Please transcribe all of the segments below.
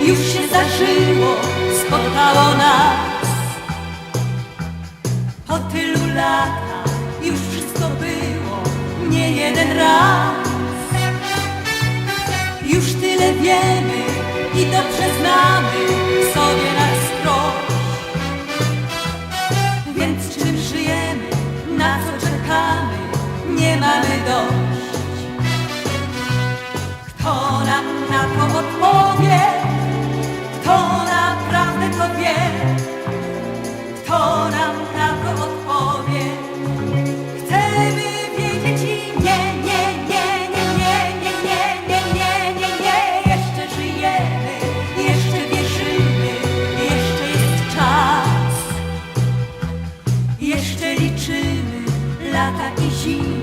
już się zdarzyło, spotkało nas. Po tylu latach już wszystko było, nie jeden raz. Już tyle wiemy i dobrze znamy sobie nas. Więc czym żyjemy, na co czekamy, nie mamy dość. Kto nam na to odpowie? barata que gira.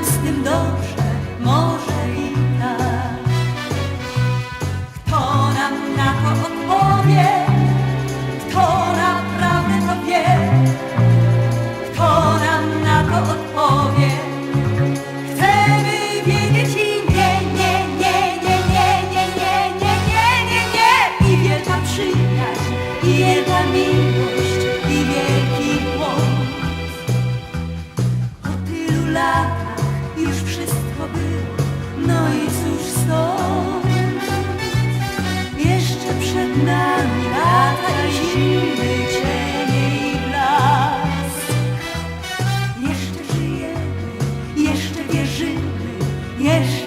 z tym dobrze, może i tak. Kto nam na to odpowie? Yes.